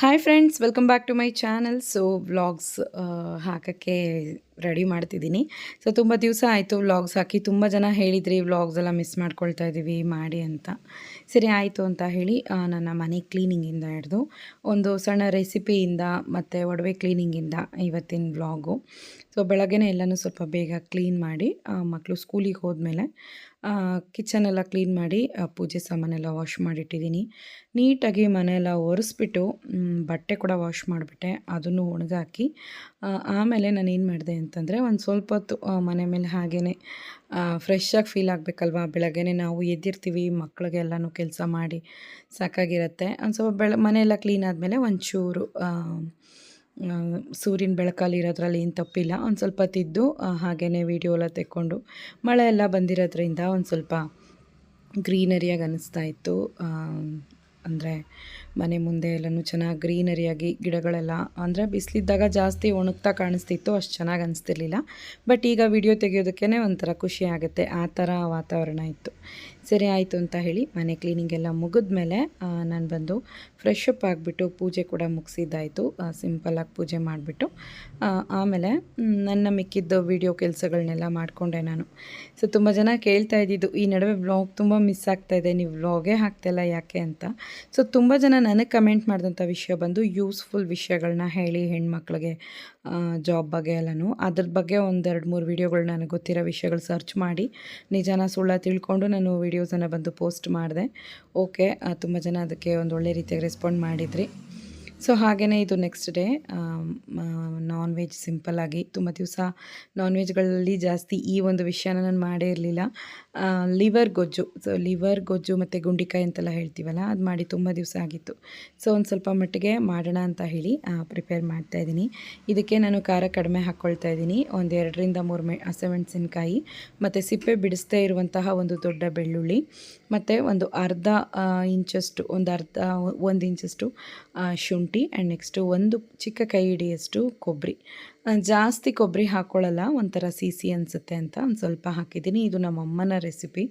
Hi friends welcome back to my channel so vlogs ಹಾಕೋಕ್ಕೆ ready ಮಾಡ್ತಿದ್ದೀನಿ. So ತುಂಬ ದಿವಸ ಆಯಿತು ವ್ಲಾಗ್ಸ್ ಹಾಕಿ. ತುಂಬ ಜನ ಹೇಳಿದ್ರಿ ವ್ಲಾಗ್ಸ್ ಎಲ್ಲ ಮಿಸ್ ಮಾಡ್ಕೊಳ್ತಾ ಇದ್ದೀವಿ ಮಾಡಿ ಅಂತ. ಸರಿ, ಆಯಿತು ಅಂತ ಹೇಳಿ ನನ್ನ ಮನೆ ಕ್ಲೀನಿಂಗಿಂದ ಹಿಡಿದು, ಒಂದು ಸಣ್ಣ ರೆಸಿಪಿಯಿಂದ ಮತ್ತು ಒಡವೆ ಕ್ಲೀನಿಂಗಿಂದ ಇವತ್ತಿನ ವ್ಲಾಗು ಸೊ ಬೆಳಗ್ಗೆನೇ ಎಲ್ಲನೂ ಸ್ವಲ್ಪ ಬೇಗ ಕ್ಲೀನ್ ಮಾಡಿ ಮಕ್ಕಳು ಸ್ಕೂಲಿಗೆ ಹೋದ್ಮೇಲೆ ಕಿಚನ್ ಎಲ್ಲ ಕ್ಲೀನ್ ಮಾಡಿ ಪೂಜೆ ಸಾಮಾನೆಲ್ಲ ವಾಶ್ ಮಾಡಿಟ್ಟಿದ್ದೀನಿ. ನೀಟಾಗಿ ಮನೆಯೆಲ್ಲ ಒರೆಸ್ಬಿಟ್ಟು ಬಟ್ಟೆ ಕೂಡ ವಾಶ್ ಮಾಡಿಬಿಟ್ಟೆ, ಅದನ್ನು ಒಣಗಾಕಿ ಆಮೇಲೆ ನಾನು ಏನು ಮಾಡಿದೆ ಅಂತಂದರೆ ಒಂದು ಸ್ವಲ್ಪ ಹೊತ್ತು ಮನೆ ಮೇಲೆ ಹಾಗೇ ಫ್ರೆಶ್ಶಾಗಿ ಫೀಲ್ ಆಗಬೇಕಲ್ವಾ? ಬೆಳಗ್ಗೆ ನಾವು ಎದ್ದಿರ್ತೀವಿ ಮಕ್ಕಳಿಗೆಲ್ಲನೂ ಕೆಲಸ ಮಾಡಿ ಸಾಕಾಗಿರುತ್ತೆ. ಒಂದು ಸ್ವಲ್ಪ ಬೆಳ, ಮನೆಯೆಲ್ಲ ಕ್ಲೀನ್ ಆದಮೇಲೆ ಒಂಚೂರು ಸೂರ್ಯನ ಬೆಳಕಲ್ಲಿ ಇರೋದ್ರಲ್ಲಿ ಏನು ತಪ್ಪಿಲ್ಲ. ಒಂದು ಸ್ವಲ್ಪ ತಿದ್ದು ಹಾಗೆಯೇ ವೀಡಿಯೋ ಎಲ್ಲ ತೆಕ್ಕೊಂಡು ಮಳೆ ಎಲ್ಲ ಬಂದಿರೋದ್ರಿಂದ ಒಂದು ಸ್ವಲ್ಪ ಗ್ರೀನರಿಯಾಗಿ ಅನ್ನಿಸ್ತಾ ಇತ್ತು. ಅಂದರೆ ಮನೆ ಮುಂದೆ ಎಲ್ಲನೂ ಚೆನ್ನಾಗಿ ಗ್ರೀನರಿಯಾಗಿ ಗಿಡಗಳೆಲ್ಲ, ಅಂದರೆ ಬಿಸಿಲಿದ್ದಾಗ ಜಾಸ್ತಿ ಒಣಗ್ತಾ ಕಾಣಿಸ್ತಿತ್ತು, ಅಷ್ಟು ಚೆನ್ನಾಗಿ ಅನಿಸ್ತಿರ್ಲಿಲ್ಲ. ಬಟ್ ಈಗ ವಿಡಿಯೋ ತೆಗೆಯೋದಕ್ಕೇ ಒಂಥರ ಖುಷಿ ಆಗುತ್ತೆ. ಆ ಥರ ವಾತಾವರಣ ಇತ್ತು. ಸರಿ ಆಯಿತು ಅಂತ ಹೇಳಿ ಮನೆ ಕ್ಲೀನಿಂಗ್ ಎಲ್ಲ ಮುಗಿದ್ಮೇಲೆ ನಾನು ಬಂದು ಫ್ರೆಶ್ ಅಪ್ ಆಗಿಬಿಟ್ಟು ಪೂಜೆ ಕೂಡ ಮುಗಿಸಿದ್ದಾಯಿತು. ಸಿಂಪಲ್ಲಾಗಿ ಪೂಜೆ ಮಾಡಿಬಿಟ್ಟು ಆಮೇಲೆ ನನ್ನ ಮಿಕ್ಕಿದ್ದ ವಿಡಿಯೋ ಕೆಲಸಗಳನ್ನೆಲ್ಲ ಮಾಡಿಕೊಂಡೆ ನಾನು. ಸೊ ತುಂಬ ಜನ ಕೇಳ್ತಾ ಇದ್ದಿದ್ದು, ಈ ನಡುವೆ ವ್ಲಾಗ್ ತುಂಬ ಮಿಸ್ ಆಗ್ತಾ ಇದೆ, ನೀವು ವ್ಲಾಗೇ ಹಾಕ್ತಾಯಿಲ್ಲ ಯಾಕೆ? ಅಂತ. ಸೊ ತುಂಬ ಜನ ನನಗೆ ಕಮೆಂಟ್ ಮಾಡಿದಂಥ ವಿಷಯ ಬಂದು ಯೂಸ್ಫುಲ್ ವಿಷಯಗಳನ್ನ ಹೇಳಿ ಹೆಣ್ಮಕ್ಳಿಗೆ ಜಾಬ್ ಬಗ್ಗೆ ಎಲ್ಲನೂ. ಅದ್ರ ಬಗ್ಗೆ ಒಂದೆರಡು ಮೂರು ವೀಡಿಯೋಗಳು ನನಗೆ ಗೊತ್ತಿರೋ ವಿಷಯಗಳು ಸರ್ಚ್ ಮಾಡಿ, ನಿಜಾನ ಸುಳ್ಳ ತಿಳ್ಕೊಂಡು ನಾನು ವೀಡಿಯೋಸನ್ನು ಬಂದು ಪೋಸ್ಟ್ ಮಾಡಿದೆ. ಓಕೆ ತುಂಬ ಜನ ಅದಕ್ಕೆ ಒಂದು ಒಳ್ಳೆ ರೀತಿಯಾಗಿ ರೆಸ್ಪಾಂಡ್ ಮಾಡಿದ್ರಿ. ಸೊ ಹಾಗೆಯೇ ಇದು ನೆಕ್ಸ್ಟ್ ಡೇ ನಾನ್ ವೆಜ್ ಸಿಂಪಲ್ಲಾಗಿ ತುಂಬ ದಿವಸ ನಾನ್ ವೆಜ್ಗಳಲ್ಲಿ ಜಾಸ್ತಿ ಈ ಒಂದು ವಿಷಯನ ನಾನು ಮಾಡೇ ಇರಲಿಲ್ಲ. ಲಿವರ್ ಗೊಜ್ಜು. ಸೊ ಲಿವರ್ ಗೊಜ್ಜು ಮತ್ತು ಗುಂಡಿಕಾಯಿ ಅಂತೆಲ್ಲ ಹೇಳ್ತೀವಲ್ಲ, ಅದು ಮಾಡಿ ತುಂಬ ದಿವಸ ಆಗಿತ್ತು. ಸೊ ಒಂದು ಸ್ವಲ್ಪ ಮಟ್ಟಿಗೆ ಮಾಡೋಣ ಅಂತ ಹೇಳಿ ಪ್ರಿಪೇರ್ ಮಾಡ್ತಾ ಇದ್ದೀನಿ. ಇದಕ್ಕೆ ನಾನು ಖಾರ ಕಡಿಮೆ ಹಾಕ್ಕೊಳ್ತಾ ಇದ್ದೀನಿ. ಒಂದು ಎರಡರಿಂದ ಮೂರು ಮೆ ಹಸಿಮೆಣಸಿನ್ಕಾಯಿ ಮತ್ತು ಸಿಪ್ಪೆ ಬಿಡಿಸ್ತಾ ಇರುವಂತಹ ಒಂದು ದೊಡ್ಡ ಬೆಳ್ಳುಳ್ಳಿ, ಮತ್ತು ಒಂದು ಅರ್ಧ ಇಂಚಷ್ಟು, ಒಂದು ಅರ್ಧ, ಒಂದು ಇಂಚಷ್ಟು ಶುಂಠಿ ಆ್ಯಂಡ್ ನೆಕ್ಸ್ಟು ಒಂದು ಚಿಕ್ಕ ಕೈ ಹಿಡಿಯಷ್ಟು ಕೊಬ್ಬರಿ ಜಾಸ್ತಿ ಕೊಬ್ಬರಿ ಹಾಕ್ಕೊಳ್ಳಲ್ಲ ಒಂಥರ ಸಿಸಿ ಅನಿಸುತ್ತೆ ಅಂತ ಒಂದು ಸ್ವಲ್ಪ ಹಾಕಿದ್ದೀನಿ. ಇದು ನಮ್ಮ ಅಮ್ಮನ ರೆಸಿಪಿ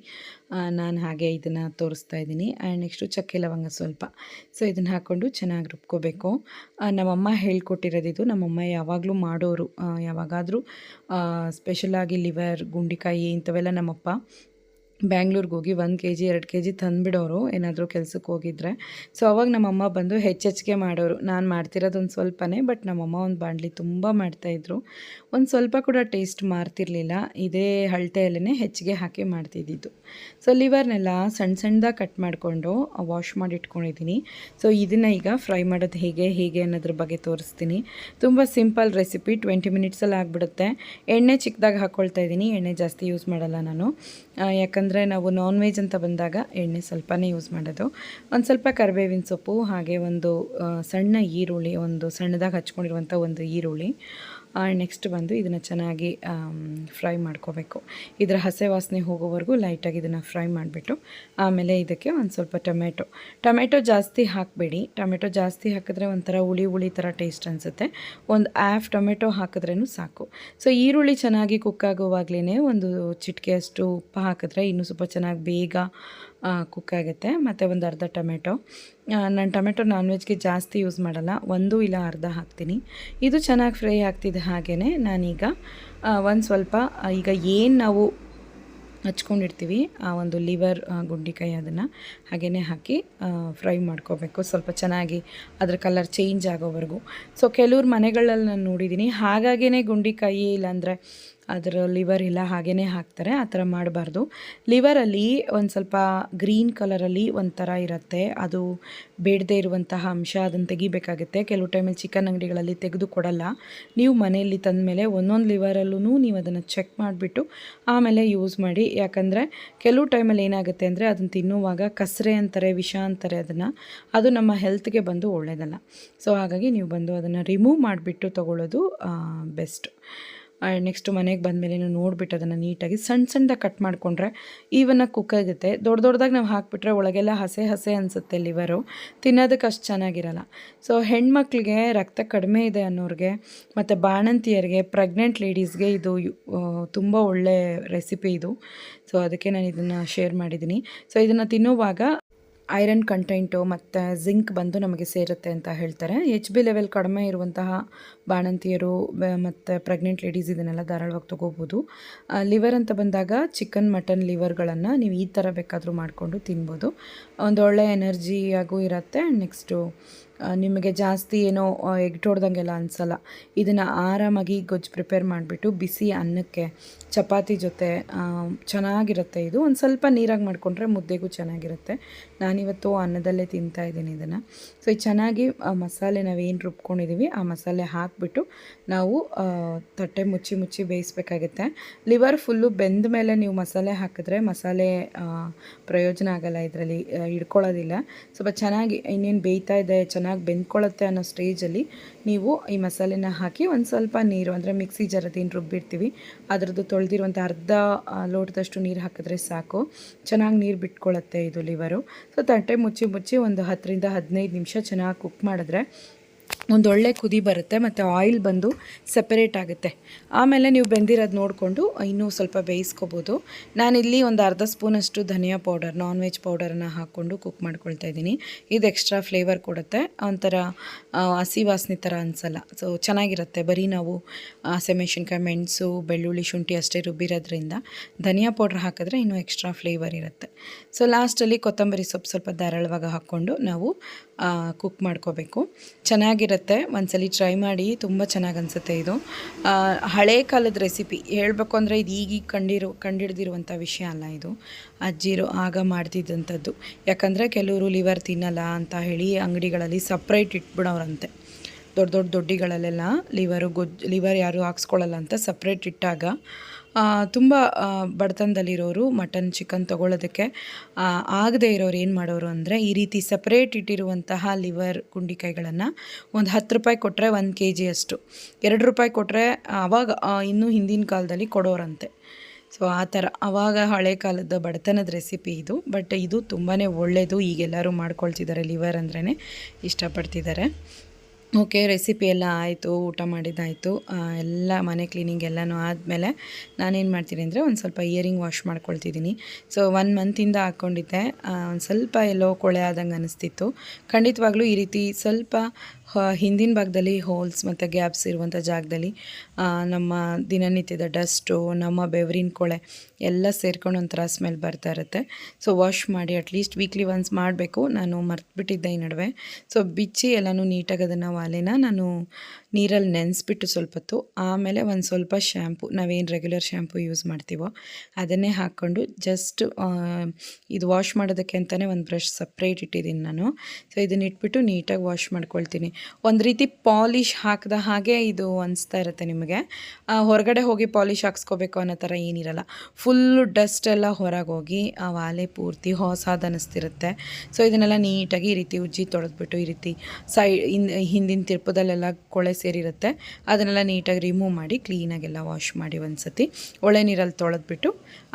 ನಾನು ಹಾಗೆ ಇದನ್ನು ತೋರಿಸ್ತಾ ಇದ್ದೀನಿ. ಆ್ಯಂಡ್ ನೆಕ್ಸ್ಟು ಚಕ್ಕೆ ಲವಂಗ ಸ್ವಲ್ಪ. ಸೊ ಇದನ್ನು ಹಾಕ್ಕೊಂಡು ಚೆನ್ನಾಗಿ ರುಬ್ಕೋಬೇಕು. ನಮ್ಮಮ್ಮ ಹೇಳ್ಕೊಟ್ಟಿರೋದು ಇದು. ನಮ್ಮಮ್ಮ ಯಾವಾಗಲೂ ಮಾಡೋರು. ಯಾವಾಗಾದರೂ ಸ್ಪೆಷಲಾಗಿ ಲಿವರ್ ಗುಂಡಿಕಾಯಿ ಇಂಥವೆಲ್ಲ ನಮ್ಮಪ್ಪ ಬ್ಯಾಂಗ್ಳೂರ್ಗೆ ಹೋಗಿ ಒಂದು ಕೆ ಜಿ ಎರಡು ಕೆ ಜಿ ತಂದುಬಿಡೋರು ಏನಾದರೂ ಕೆಲಸಕ್ಕೆ ಹೋಗಿದ್ರೆ. ಸೊ ಅವಾಗ ನಮ್ಮಮ್ಮ ಬಂದು ಹೆಚ್ಚೆಚ್ಚಿಗೆ ಮಾಡೋರು. ನಾನು ಮಾಡ್ತಿರೋದು ಒಂದು ಸ್ವಲ್ಪನೇ ಬಟ್ ನಮ್ಮಮ್ಮ ಒಂದು ಬಾಂಡ್ಲಿ ತುಂಬ ಮಾಡ್ತಾಯಿದ್ರು ಒಂದು ಸ್ವಲ್ಪ ಕೂಡ ಟೇಸ್ಟ್ ಮಾರ್ತಿರ್ಲಿಲ್ಲ. ಇದೇ ಹಳ್ಟೆಯಲ್ಲೇ ಹೆಚ್ಚಿಗೆ ಹಾಕಿ ಮಾಡ್ತಿದ್ದಿದ್ದು. ಸೊ ಲಿವರ್ನೆಲ್ಲ ಸಣ್ಣ ಸಣ್ಣದಾಗಿ ಕಟ್ ಮಾಡಿಕೊಂಡು ವಾಶ್ ಮಾಡಿ ಇಟ್ಕೊಂಡಿದ್ದೀನಿ ಸೊ ಇದನ್ನು ಈಗ ಫ್ರೈ ಮಾಡೋದು ಹೇಗೆ ಹೇಗೆ ಅನ್ನೋದ್ರ ಬಗ್ಗೆ ತೋರಿಸ್ತೀನಿ. ತುಂಬ ಸಿಂಪಲ್ ರೆಸಿಪಿ ಟ್ವೆಂಟಿ ಮಿನಿಟ್ಸಲ್ಲಿ ಆಗಿಬಿಡುತ್ತೆ. ಎಣ್ಣೆ ಚಿಕ್ಕದಾಗಿ ಹಾಕ್ಕೊಳ್ತಾ ಇದ್ದೀನಿ ಎಣ್ಣೆ ಜಾಸ್ತಿ ಯೂಸ್ ಮಾಡಲ್ಲ ನಾನು. ಆ, ಯಾಕಂದರೆ ನಾವು ನಾನ್ ವೆಜ್ ಅಂತ ಬಂದಾಗ ಎಣ್ಣೆ ಸ್ವಲ್ಪನೇ ಯೂಸ್ ಮಾಡೋದು. ಒಂದು ಸ್ವಲ್ಪ ಕರಿಬೇವಿನ ಸೊಪ್ಪು, ಹಾಗೆ ಒಂದು ಸಣ್ಣ ಈರುಳ್ಳಿ, ಒಂದು ಸಣ್ಣದಾಗಿ ಹಚ್ಕೊಂಡಿರುವಂಥ ಒಂದು ಈರುಳ್ಳಿ. ನೆಕ್ಸ್ಟ್ ಬಂದು ಇದನ್ನು ಚೆನ್ನಾಗಿ ಫ್ರೈ ಮಾಡ್ಕೋಬೇಕು. ಇದರ ಹಸೆ ವಾಸನೆ ಹೋಗೋವರೆಗೂ ಲೈಟಾಗಿ ಇದನ್ನು ಫ್ರೈ ಮಾಡಿಬಿಟ್ಟು, ಆಮೇಲೆ ಇದಕ್ಕೆ ಒಂದು ಸ್ವಲ್ಪ ಟೊಮೆಟೊ. ಟೊಮೆಟೊ ಜಾಸ್ತಿ ಹಾಕಬೇಡಿ. ಟೊಮೆಟೊ ಜಾಸ್ತಿ ಹಾಕಿದ್ರೆ ಒಂಥರ ಹುಳಿ ಹುಳಿ ಥರ ಟೇಸ್ಟ್ ಅನಿಸುತ್ತೆ. ಒಂದು ಆ್ಯಫ್ ಟೊಮೆಟೊ ಹಾಕಿದ್ರೂ ಸಾಕು. ಸೊ ಈರುಳ್ಳಿ ಚೆನ್ನಾಗಿ ಕುಕ್ ಆಗುವಾಗಲೇ ಒಂದು ಚಿಟಿಕೆಯಷ್ಟು ಉಪ್ಪು ಹಾಕಿದ್ರೆ ಇನ್ನೂ ಸ್ವಲ್ಪ ಚೆನ್ನಾಗಿ ಬೇಗ ಕುಕ್ ಆಗುತ್ತೆ. ಮತ್ತು ಒಂದು ಅರ್ಧ ಟೊಮೆಟೊ. ನಾನು ಟೊಮೆಟೊ ನಾನ್ ವೆಜ್ಗೆ ಜಾಸ್ತಿ ಯೂಸ್ ಮಾಡಲ್ಲ. ಒಂದು ಇಲ್ಲ ಅರ್ಧ ಹಾಕ್ತೀನಿ. ಇದು ಚೆನ್ನಾಗಿ ಫ್ರೈ ಆಗ್ತಿದೆ ಹಾಗೆಯೇ ನಾನೀಗ ಒಂದು ಸ್ವಲ್ಪ ಈಗ ಏನು ನಾವು ಹಚ್ಕೊಂಡಿರ್ತೀವಿ, ಆ, ಒಂದು ಲಿವರ್ ಗುಂಡಿಕಾಯಿ ಅದನ್ನು ಹಾಗೆಯೇ ಹಾಕಿ ಫ್ರೈ ಮಾಡ್ಕೋಬೇಕು. ಸ್ವಲ್ಪ ಚೆನ್ನಾಗಿ ಅದರ ಕಲರ್ ಚೇಂಜ್ ಆಗೋವರೆಗೂ. ಸೊ ಕೆಲವ್ರ ಮನೆಗಳಲ್ಲಿ ನಾನು ನೋಡಿದ್ದೀನಿ ಹಾಗಾಗೇ ಗುಂಡಿಕಾಯಿ ಇಲ್ಲಾಂದರೆ ಅದರ ಲಿವರ್ ಇಲ್ಲ ಹಾಗೇ ಹಾಕ್ತಾರೆ, ಆ ಥರ ಮಾಡಬಾರ್ದು. ಲಿವರಲ್ಲಿ ಒಂದು ಸ್ವಲ್ಪ ಗ್ರೀನ್ ಕಲರಲ್ಲಿ ಒಂಥರ ಇರುತ್ತೆ. ಅದು ಬೇಡದೇ ಇರುವಂತಹ ಅಂಶ ಅದನ್ನು ತೆಗಿಬೇಕಾಗುತ್ತೆ. ಕೆಲವು ಟೈಮಲ್ಲಿ ಚಿಕನ್ ಅಂಗಡಿಗಳಲ್ಲಿ ತೆಗೆದು ಕೊಡಲ್ಲ. ನೀವು ಮನೆಯಲ್ಲಿ ತಂದ ಮೇಲೆ ಒಂದೊಂದು ಲಿವರಲ್ಲೂ ನೀವು ಅದನ್ನು ಚೆಕ್ ಮಾಡಿಬಿಟ್ಟು ಆಮೇಲೆ ಯೂಸ್ ಮಾಡಿ. ಯಾಕಂದರೆ ಕೆಲವು ಟೈಮಲ್ಲಿ ಏನಾಗುತ್ತೆ ಅಂದರೆ ಅದನ್ನು ತಿನ್ನುವಾಗ ಕಸರೆ ಅಂತಾರೆ, ವಿಷ ಅಂತಾರೆ ಅದನ್ನು. ಅದು ನಮ್ಮ ಹೆಲ್ತ್ಗೆ ಬಂದು ಒಳ್ಳೆಯದಲ್ಲ ಸೊ ಹಾಗಾಗಿ ನೀವು ಬಂದು ಅದನ್ನು ರಿಮೂವ್ ಮಾಡಿಬಿಟ್ಟು ತೊಗೊಳ್ಳೋದು ಬೆಸ್ಟ್ ನೆಕ್ಸ್ಟ್ ಮನೆಗೆ ಬಂದಮೇಲೆ ನೋಡಿಬಿಟ್ಟು ಅದನ್ನು ನೀಟಾಗಿ ಸಣ್ಣ ಸಣ್ಣದಾಗಿ ಕಟ್ ಮಾಡಿಕೊಂಡ್ರೆ ಕುಕ್ ಆಗುತ್ತೆ. ದೊಡ್ಡ ದೊಡ್ಡದಾಗಿ ನಾವು ಹಾಕಿಬಿಟ್ರೆ ಒಳಗೆಲ್ಲ ಹಸೆ ಹಸೆ ಅನಿಸುತ್ತೆ ಲಿವರು ತಿನ್ನೋದಕ್ಕೆ ಅಷ್ಟು ಚೆನ್ನಾಗಿರಲ್ಲ. ಸೊ ಹೆಣ್ಮಕ್ಳಿಗೆ ರಕ್ತ ಕಡಿಮೆ ಇದೆ ಅನ್ನೋರಿಗೆ ಮತ್ತು ಬಾಣಂತಿಯರಿಗೆ ಪ್ರೆಗ್ನೆಂಟ್ ಲೇಡೀಸ್ಗೆ ಇದು ತುಂಬ ಒಳ್ಳೆ ರೆಸಿಪಿ ಇದು. ಸೊ ಅದಕ್ಕೆ ನಾನು ಇದನ್ನು ಶೇರ್ ಮಾಡಿದ್ದೀನಿ ಸೊ ಇದನ್ನು ತಿನ್ನುವಾಗ ಐರನ್ ಕಂಟೆಂಟು ಮತ್ತು ಜಿಂಕ್ ಬಂದು ನಮಗೆ ಸೇರುತ್ತೆ ಅಂತ ಹೇಳ್ತಾರೆ. ಎಚ್ ಬಿ ಲೆವೆಲ್ ಕಡಿಮೆ ಇರುವಂತಹ ಬಾಣಂತಿಯರು ಮತ್ತು ಪ್ರೆಗ್ನೆಂಟ್ ಲೇಡೀಸ್ ಇದನ್ನೆಲ್ಲ ಧಾರಾಳವಾಗಿ ತೊಗೋಬೋದು. ಲಿವರ್ ಅಂತ ಬಂದಾಗ ಚಿಕನ್ ಮಟನ್ ಲಿವರ್ಗಳನ್ನು ನೀವು ಈ ಥರ ಬೇಕಾದರೂ ಮಾಡಿಕೊಂಡು ತಿನ್ಬೋದು. ಒಂದು ಒಳ್ಳೆ ಎನರ್ಜಿಯಾಗೂ ಇರುತ್ತೆ. ನೆಕ್ಸ್ಟು ನಿಮಗೆ ಜಾಸ್ತಿ ಏನೋ ಎಗ್ಟೊಡ್ದಂಗೆಲ್ಲ ಅನಿಸಲ್ಲ. ಇದನ್ನು ಆರಾಮಾಗಿ ಗೊಜ್ಜು ಪ್ರಿಪೇರ್ ಮಾಡಿಬಿಟ್ಟು ಬಿಸಿ ಅನ್ನಕ್ಕೆ ಚಪಾತಿ ಜೊತೆ ಚೆನ್ನಾಗಿರುತ್ತೆ ಇದು. ಒಂದು ಸ್ವಲ್ಪ ನೀರಾಗಿ ಮಾಡಿಕೊಂಡ್ರೆ ಮುದ್ದೆಗೂ ಚೆನ್ನಾಗಿರುತ್ತೆ. ನಾನಿವತ್ತು ಅನ್ನದಲ್ಲೇ ತಿಂತಾ ಇದ್ದೀನಿ ಇದನ್ನು. ಸೊ ಈ ಚೆನ್ನಾಗಿ ಮಸಾಲೆ ನಾವೇನು ರುಬ್ಕೊಂಡಿದ್ದೀವಿ ಆ ಮಸಾಲೆ ಹಾಕಿಬಿಟ್ಟು ನಾವು ತಟ್ಟೆ ಮುಚ್ಚಿ ಮುಚ್ಚಿ ಬೇಯಿಸ್ಬೇಕಾಗುತ್ತೆ. ಲಿವರ್ ಫುಲ್ಲು ಬೆಂದ ಮೇಲೆ ನೀವು ಮಸಾಲೆ ಹಾಕಿದ್ರೆ ಮಸಾಲೆ ಪ್ರಯೋಜನ ಆಗಲ್ಲ ಇದರಲ್ಲಿ ಹಿಡ್ಕೊಳ್ಳೋದಿಲ್ಲ. ಸ್ವಲ್ಪ ಚೆನ್ನಾಗಿ ಇನ್ನೇನು ಬೇಯ್ತಾ ಇದೆ ಚೆನ್ನಾಗಿ ಬೆಂದ್ಕೊಳ್ಳುತ್ತೆ ಅನ್ನೋ ಸ್ಟೇಜಲ್ಲಿ ನೀವು ಈ ಮಸಾಲೆನ ಹಾಕಿ ಒಂದು ಸ್ವಲ್ಪ ನೀರು, ಅಂದರೆ ಮಿಕ್ಸಿ ಜರದೇನು ರುಬ್ಬಿಡ್ತೀವಿ. ಅದರದ್ದು ತೊಳೆದಿರುವಂಥ ಅರ್ಧ ಲೋಟದಷ್ಟು ನೀರು ಹಾಕಿದ್ರೆ ಸಾಕು. ಚೆನ್ನಾಗಿ ನೀರು ಬಿಟ್ಕೊಳ್ಳುತ್ತೆ ಇದು ಲಿವರು ಸೊ, ತಟ್ಟೆ ಮುಚ್ಚಿ ಮುಚ್ಚಿ ಒಂದು ಹತ್ತರಿಂದ ಹದಿನೈದು ನಿಮಿಷ ಚೆನ್ನಾಗಿ ಕುಕ್ ಮಾಡಿದ್ರೆ ಒಂದು ಒಳ್ಳೆ ಕುದಿ ಬರುತ್ತೆ ಮತ್ತು ಆಯಿಲ್ ಬಂದು ಸೆಪರೇಟ್ ಆಗುತ್ತೆ. ಆಮೇಲೆ ನೀವು ಬೆಂದಿರೋದು ನೋಡಿಕೊಂಡು ಇನ್ನೂ ಸ್ವಲ್ಪ ಬೇಯಿಸ್ಕೋಬೋದು. ನಾನಿಲ್ಲಿ ಒಂದು ಅರ್ಧ ಸ್ಪೂನಷ್ಟು ಧನಿಯಾ ಪೌಡರ್ ನಾನ್ ವೆಜ್ ಪೌಡರನ್ನು ಹಾಕ್ಕೊಂಡು ಕುಕ್ ಮಾಡ್ಕೊಳ್ತಾ ಇದ್ದೀನಿ. ಇದು ಎಕ್ಸ್ಟ್ರಾ ಫ್ಲೇವರ್ ಕೊಡುತ್ತೆ. ಒಂಥರ ಹಸಿ ವಾಸನೆ ಥರ ಅನಿಸಲ್ಲ. ಸೊ ಚೆನ್ನಾಗಿರುತ್ತೆ. ಬರೀ ನಾವು ಹಸಿಮೆಣ್ಸಿನ್ಕಾಯಿ ಮೆಣಸು, ಬೆಳ್ಳುಳ್ಳಿ, ಶುಂಠಿ ಅಷ್ಟೇ ರುಬ್ಬಿರೋದ್ರಿಂದ ಧನಿಯಾ ಪೌಡ್ರ್ ಹಾಕಿದ್ರೆ ಇನ್ನೂ ಎಕ್ಸ್ಟ್ರಾ ಫ್ಲೇವರ್ ಇರುತ್ತೆ. ಸೊ ಲಾಸ್ಟಲ್ಲಿ ಕೊತ್ತಂಬರಿ ಸೊಪ್ಪು ಸ್ವಲ್ಪ ಧಾರಾಳವಾಗಿ ಹಾಕ್ಕೊಂಡು ನಾವು ಕುಕ್ ಮಾಡ್ಕೋಬೇಕು. ಚೆನ್ನಾಗಿರುತ್ತೆ. ಒಂದ್ಸಲಿ ಟ್ರೈ ಮಾಡಿ ತುಂಬ ಚೆನ್ನಾಗಿ ಅನಿಸುತ್ತೆ ಇದು. ಹಳೆ ಕಾಲದ ರೆಸಿಪಿ ಹೇಳಬೇಕು ಅಂದರೆ ಇದು ಈಗೀಗ ಕಂಡಿರೋ ಕಂಡಿಡ್ದಿರುವಂಥ ವಿಷಯ ಅಲ್ಲ ಇದು. ಅಜ್ಜಿರು ಆಗ ಮಾಡ್ತಿದ್ದಂಥದ್ದು. ಯಾಕಂದರೆ ಕೆಲವರು ಲಿವರ್ ತಿನ್ನಲ್ಲ ಅಂತ ಹೇಳಿ ಅಂಗಡಿಗಳಲ್ಲಿ ಸಪ್ರೇಟ್ ಇಟ್ಬಿಡೋರಂತೆ. ದೊಡ್ಡ ದೊಡ್ಡ ದೊಡ್ಡಿಗಳಲ್ಲೆಲ್ಲ ಲಿವರು ಗೊಜ್ಜು ಲಿವರ್ ಯಾರು ಹಾಕ್ಸ್ಕೊಳ್ಳಲ್ಲ ಅಂತ ಸಪ್ರೇಟ್ ಇಟ್ಟಾಗ ತುಂಬ ಬಡತನದಲ್ಲಿರೋರು ಮಟನ್ ಚಿಕನ್ ತೊಗೊಳ್ಳೋದಕ್ಕೆ ಆಗದೇ ಇರೋರು ಏನು ಮಾಡೋರು ಅಂದರೆ ಈ ರೀತಿ ಸಪ್ರೇಟ್ ಇಟ್ಟಿರುವಂತಹ ಲಿವರ್ ಗುಂಡಿಕಾಯಿಗಳನ್ನು ಒಂದು ಹತ್ತು ರೂಪಾಯಿ ಕೊಟ್ಟರೆ ಒಂದು ಕೆ ಜಿಯಷ್ಟು ಎರಡು ರೂಪಾಯಿ ಕೊಟ್ಟರೆ ಆವಾಗ ಇನ್ನೂ ಹಿಂದಿನ ಕಾಲದಲ್ಲಿ ಕೊಡೋರಂತೆ. ಸೊ ಆ ಥರ ಆವಾಗ ಹಳೆ ಕಾಲದ ಬಡತನದ ರೆಸಿಪಿ ಇದು. ಬಟ್ ಇದು ತುಂಬಾ ಒಳ್ಳೆಯದು ಈಗೆಲ್ಲರೂ ಮಾಡ್ಕೊಳ್ತಿದ್ದಾರೆ ಲಿವರ್ ಅಂದ್ರೇ ಇಷ್ಟಪಡ್ತಿದ್ದಾರೆ ಓಕೆ ರೆಸಿಪಿ ಎಲ್ಲ ಆಯಿತು, ಊಟ ಮಾಡಿದ್ದಾಯಿತು ಎಲ್ಲ ಮನೆ ಕ್ಲೀನಿಂಗ್ ಎಲ್ಲನೂ ಆದಮೇಲೆ ನಾನೇನು ಮಾಡ್ತೀನಿ ಅಂದರೆ ಒಂದು ಸ್ವಲ್ಪ ಇಯರಿಂಗ್ ವಾಶ್ ಮಾಡ್ಕೊಳ್ತಿದ್ದೀನಿ. ಸೊ ಒನ್ ಮಂತಿಂದ ಹಾಕ್ಕೊಂಡಿದ್ದೆ ಒಂದು ಸ್ವಲ್ಪ ಎಲ್ಲೋ ಕೊಳೆ ಆದಂಗೆ ಅನಿಸ್ತಿತ್ತು. ಖಂಡಿತವಾಗ್ಲೂ ಈ ರೀತಿ ಸ್ವಲ್ಪ ಹಿಂದಿನ ಭಾಗದಲ್ಲಿ ಹೋಲ್ಸ್ ಮತ್ತು ಗ್ಯಾಪ್ಸ್ ಇರುವಂಥ ಜಾಗದಲ್ಲಿ ನಮ್ಮ ದಿನನಿತ್ಯದ ಡಸ್ಟು ನಮ್ಮ ಬೆವರಿನ ಕೊಳೆ ಎಲ್ಲ ಸೇರ್ಕೊಂಡು ಒಂಥರ ಸ್ಮೆಲ್ ಬರ್ತಾ ಇರುತ್ತೆ. ಸೊ ವಾಶ್ ಮಾಡಿ ಅಟ್ಲೀಸ್ಟ್ ವೀಕ್ಲಿ ಒನ್ಸ್ ಮಾಡಬೇಕು. ನಾನು ಮರ್ತುಬಿಟ್ಟಿದ್ದೆ ಈ ನಡುವೆ. ಸೊ ಬಿಚ್ಚಿ ಎಲ್ಲನೂ ನೀಟಾಗಿ ಅದನ್ನು ವಾಲೆನ ನಾನು ನೀರಲ್ಲಿ ನೆನೆಸ್ಬಿಟ್ಟು ಸ್ವಲ್ಪ ಹೊತ್ತು, ಆಮೇಲೆ ಒಂದು ಸ್ವಲ್ಪ ಶ್ಯಾಂಪು ನಾವೇನು ರೆಗ್ಯುಲರ್ ಶ್ಯಾಂಪು ಯೂಸ್ ಮಾಡ್ತೀವೋ ಅದನ್ನೇ ಹಾಕ್ಕೊಂಡು ಜಸ್ಟ್ ಇದು ವಾಶ್ ಮಾಡೋದಕ್ಕೆ ಅಂತಲೇ ಒಂದು ಬ್ರಷ್ ಸಪ್ರೇಟ್ ಇಟ್ಟಿದ್ದೀನಿ ನಾನು. ಸೊ ಇದನ್ನ ಇಟ್ಬಿಟ್ಟು ನೀಟಾಗಿ ವಾಶ್ ಮಾಡ್ಕೊಳ್ತೀನಿ. ಒಂದು ರೀತಿ ಪಾಲಿಶ್ ಹಾಕಿದ ಹಾಗೆ ಇದು ಅನಿಸ್ತಾ ಇರುತ್ತೆ ನಿಮಗೆ. ಹೊರಗಡೆ ಹೋಗಿ ಪಾಲಿಶ್ ಹಾಕ್ಸ್ಕೋಬೇಕು ಅನ್ನೋ ಥರ ಏನಿರಲ್ಲ. ಫುಲ್ಲು ಡಸ್ಟ್ ಎಲ್ಲ ಹೊರಗೆ ಹೋಗಿ ಆ ವಾಲೆ ಪೂರ್ತಿ ಹೊಸಾದ ಅನ್ನಿಸ್ತಿರುತ್ತೆ ಸೊ ಇದನ್ನೆಲ್ಲ ನೀಟಾಗಿ ಈ ರೀತಿ ಉಜ್ಜಿ ತೊಳೆದ್ಬಿಟ್ಟು ಈ ರೀತಿ ಸೈ ಹಿಂದಿನ ತಿರುಪದಲ್ಲೆಲ್ಲ ಕೊಳೆ ಸೇರಿರುತ್ತೆ. ಅದನ್ನೆಲ್ಲ ನೀಟಾಗಿ ರಿಮೂವ್ ಮಾಡಿ ಕ್ಲೀನಾಗೆಲ್ಲ ವಾಶ್ ಮಾಡಿ ಒಂದು ಸತಿ ಒಳ್ಳೆ ನೀರಲ್ಲಿ ತೊಳೆದ್ಬಿಟ್ಟು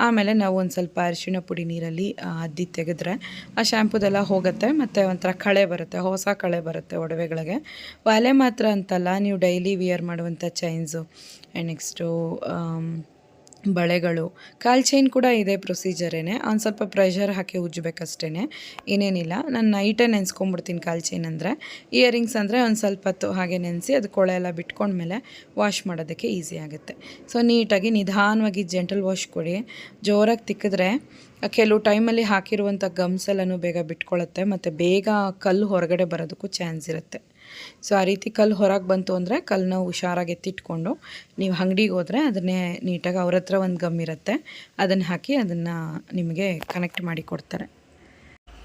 ಆಮೇಲೆ ನಾವು ಒಂದು ಸ್ವಲ್ಪ ಅರಿಶಿಣ ಪುಡಿ ನೀರಲ್ಲಿ ಅದ್ದಿ ತೆಗೆದ್ರೆ ಆ ಶ್ಯಾಂಪುದೆಲ್ಲ ಹೋಗುತ್ತೆ. ಮತ್ತು ಒಂಥರ ಕಳೆ ಬರುತ್ತೆ, ಹೊಸ ಕಳೆ ಬರುತ್ತೆ ಒಡವೆಗಳಿಗೆ. ಒಲೆ ಮಾತ್ರ ಅಂತಲ್ಲ, ನೀವು ಡೈಲಿ ವಿಯರ್ ಮಾಡುವಂಥ ಚೈನ್ಸು ಆ್ಯಂಡ್ ನೆಕ್ಸ್ಟು ಬಳೆಗಳು. ಕಾಲ್ ಚೈನ್ ಕೂಡ ಇದೆ ಪ್ರೊಸೀಜರೇನೆ. ಒಂದು ಸ್ವಲ್ಪ ಪ್ರೆಷರ್ ಹಾಕಿ ಉಜ್ಜಬೇಕಷ್ಟೇ ಏನೇನಿಲ್ಲ ನಾನು ನೈಟೇ ನೆನೆಸ್ಕೊಂಬಿಡ್ತೀನಿ ಕಾಲ್ ಚೈನ್ ಅಂದರೆ. ಇಯರಿಂಗ್ಸ್ ಅಂದರೆ ಒಂದು ಸ್ವಲ್ಪ ಹೊತ್ತು ಹಾಗೆ ನೆನೆಸಿ ಅದು ಕೊಳೆ ಎಲ್ಲ ಬಿಟ್ಕೊಂಡ್ಮೇಲೆ ವಾಶ್ ಮಾಡೋದಕ್ಕೆ ಈಸಿ ಆಗುತ್ತೆ. ಸೊ ನೀಟಾಗಿ ನಿಧಾನವಾಗಿ ಜೆಂಟಲ್ ವಾಶ್ ಕೊಡಿ. ಜೋರಾಗಿ ತಿಕ್ಕಿದ್ರೆ ಕೆಲವು ಟೈಮಲ್ಲಿ ಹಾಕಿರುವಂಥ ಗಮ್ಸ್ ಎಲ್ಲನೂ ಬೇಗ ಬಿಟ್ಕೊಳ್ಳುತ್ತೆ ಮತ್ತು ಬೇಗ ಕಲ್ಲು ಹೊರಗಡೆ ಬರೋದಕ್ಕೂ ಚಾನ್ಸ್ ಇರುತ್ತೆ. ಸೊ ಆ ರೀತಿ ಕಲ್ಲು ಹೊರಗೆ ಬಂತು ಅಂದರೆ ಕಲ್ಲನ್ನ ಹುಷಾರಾಗಿ ಎತ್ತಿಟ್ಕೊಂಡು ನೀವು ಅಂಗಡಿಗೆ ಹೋದರೆ ಅದನ್ನೇ ನೀಟಾಗಿ ಅವ್ರ ಹತ್ರ ಒಂದು ಗಮ್ ಇರುತ್ತೆ. ಅದನ್ನು ಹಾಕಿ ಅದನ್ನು ನಿಮಗೆ ಕನೆಕ್ಟ್ ಮಾಡಿ ಕೊಡ್ತಾರೆ.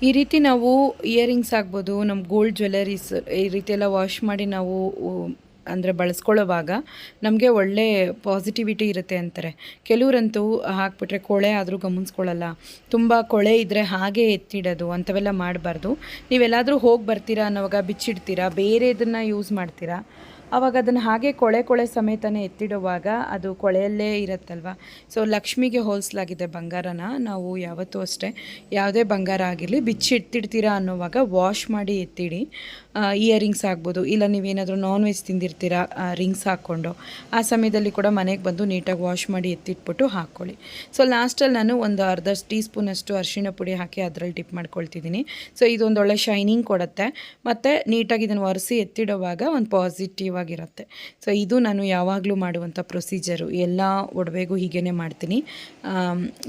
ಈ ರೀತಿ ನಾವು ಇಯರಿಂಗ್ಸ್ ಆಗ್ಬೋದು ನಮ್ಮ ಗೋಲ್ಡ್ ಜ್ಯುವೆಲರೀಸ್ ಈ ರೀತಿ ಎಲ್ಲ ವಾಶ್ ಮಾಡಿ ನಾವು ಅಂದರೆ ಬಳಸ್ಕೊಳ್ಳೋವಾಗ ನಮಗೆ ಒಳ್ಳೆ ಪಾಸಿಟಿವಿಟಿ ಇರುತ್ತೆ ಅಂತಾರೆ. ಕೆಲವರಂತೂ ಹಾಕ್ಬಿಟ್ರೆ ಕೊಳೆ ಆದರೂ ಗಮನಿಸ್ಕೊಳ್ಳಲ್ಲ. ತುಂಬ ಕೊಳೆ ಇದ್ದರೆ ಹಾಗೆ ಎತ್ತಿಡೋದು, ಅಂಥವೆಲ್ಲ ಮಾಡಬಾರ್ದು. ನೀವೆಲ್ಲಾದರೂ ಹೋಗಿ ಬರ್ತೀರಾ ಅನ್ನೋವಾಗ ಬಿಚ್ಚಿಡ್ತೀರಾ? ಬೇರೆ ಇದನ್ನು ಯೂಸ್ ಮಾಡ್ತೀರಾ? ಆವಾಗ ಅದನ್ನು ಹಾಗೆ ಕೊಳೆ ಕೊಳೆ ಸಮೇತನೇ ಎತ್ತಿಡುವಾಗ ಅದು ಕೊಳೆಯಲ್ಲೇ ಇರುತ್ತಲ್ವ? ಸೊ ಲಕ್ಷ್ಮಿಗೆ ಹೋಲಿಸ್ಲಾಗಿದೆ ಬಂಗಾರನ. ನಾವು ಯಾವತ್ತೂ ಅಷ್ಟೇ ಯಾವುದೇ ಬಂಗಾರ ಆಗಿರಲಿ, ಬಿಚ್ಚಿ ಎತ್ತಿಡ್ತೀರಾ ಅನ್ನೋವಾಗ ವಾಶ್ ಮಾಡಿ ಎತ್ತಿಡಿ. ಇಯರಿಂಗ್ಸ್ ಆಗ್ಬೋದು, ಇಲ್ಲ ನೀವೇನಾದರೂ ನಾನ್ ವೆಜ್ ತಿಂದಿರ್ತೀರಾ ರಿಂಗ್ಸ್ ಹಾಕ್ಕೊಂಡು, ಆ ಸಮಯದಲ್ಲಿ ಕೂಡ ಮನೆಗೆ ಬಂದು ನೀಟಾಗಿ ವಾಶ್ ಮಾಡಿ ಎತ್ತಿಟ್ಬಿಟ್ಟು ಹಾಕ್ಕೊಳ್ಳಿ ಸೊ ಲಾಸ್ಟಲ್ಲಿ ನಾನು ಒಂದು ಅರ್ಧ ಟೀ ಸ್ಪೂನಷ್ಟು ಅರಿಶಿಣ ಪುಡಿ ಹಾಕಿ ಅದರಲ್ಲಿ ಟಿಪ್ ಮಾಡ್ಕೊಳ್ತಿದ್ದೀನಿ. ಸೊ ಇದೊಂದೊಳ್ಳೆ ಶೈನಿಂಗ್ ಕೊಡುತ್ತೆ. ಮತ್ತು ನೀಟಾಗಿ ಇದನ್ನು ಒರೆಸಿ ಎತ್ತಿಡುವಾಗ ಒಂದು ಪಾಸಿಟಿವ್ ಆಗಿರುತ್ತೆ ಸೊ ಇದು ನಾನು ಯಾವಾಗಲೂ ಮಾಡುವಂಥ ಪ್ರೊಸೀಜರು ಎಲ್ಲ ಒಡವೆಗೂ ಹೀಗೇ ಮಾಡ್ತೀನಿ.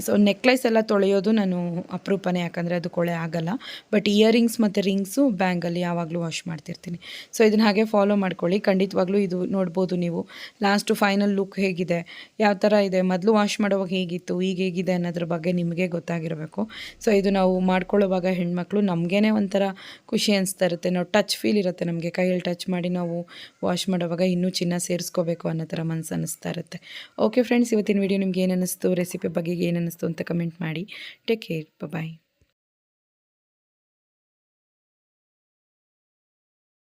ಸೊ ನೆಕ್ಲೆಸ್ ಎಲ್ಲ ತೊಳೆಯೋದು ನಾನು ಅಪರೂಪನೇ, ಯಾಕಂದರೆ ಅದು ಕೊಳೆ ಆಗಲ್ಲ. ಬಟ್ ಇಯರಿಂಗ್ಸ್ ಮತ್ತು ರಿಂಗ್ಸು ಬ್ಯಾಂಗಲ್ಲಿ ಯಾವಾಗಲೂ ವಾಶ್ ಮಾಡ್ತಿರ್ತೀನಿ. ಸೊ ಇದನ್ನು ಹಾಗೆ ಫಾಲೋ ಮಾಡ್ಕೊಳ್ಳಿ. ಖಂಡಿತವಾಗ್ಲೂ ಇದು ನೋಡ್ಬೋದು ನೀವು. ಲಾಸ್ಟು ಫೈನಲ್ ಲುಕ್ ಹೇಗಿದೆ? ಯಾವ ಥರ ಇದೆ? ಮೊದಲು ವಾಶ್ ಮಾಡುವಾಗ ಹೇಗಿತ್ತು? ಈಗ ಹೇಗಿದೆ ಅನ್ನೋದ್ರ ಬಗ್ಗೆ ನಿಮಗೆ ಗೊತ್ತಾಗಿರಬೇಕು. ಸೊ ಇದು ನಾವು ಮಾಡ್ಕೊಳ್ಳೋವಾಗ ಹೆಣ್ಮಕ್ಳು ನಮಗೇ ಒಂಥರ ಖುಷಿ ಅನಿಸ್ತಾ ಇರುತ್ತೆ. ನಾವು ಟಚ್ ಫೀಲ್ ಇರುತ್ತೆ ನಮಗೆ. ಕೈಯಲ್ಲಿ ಟಚ್ ಮಾಡಿ ನಾವು ವಾಶ್ ಮಾಡೋವಾಗ ಇನ್ನೂ ಚಿನ್ನ ಸೇರಿಸ್ಕೋಬೇಕು ಅನ್ನೋ ಥರ ಮನಸ್ಸು ಅನ್ನಿಸ್ತಾ ಇರುತ್ತೆ. ಓಕೆ ಫ್ರೆಂಡ್ಸ್ ಇವತ್ತಿನ ವಿಡಿಯೋ ನಿಮ್ಗೆ ಏನು ರೆಸಿಪಿ ಬಗ್ಗೆ ಏನು ಅಂತ ಕಮೆಂಟ್ ಮಾಡಿ. Take care bye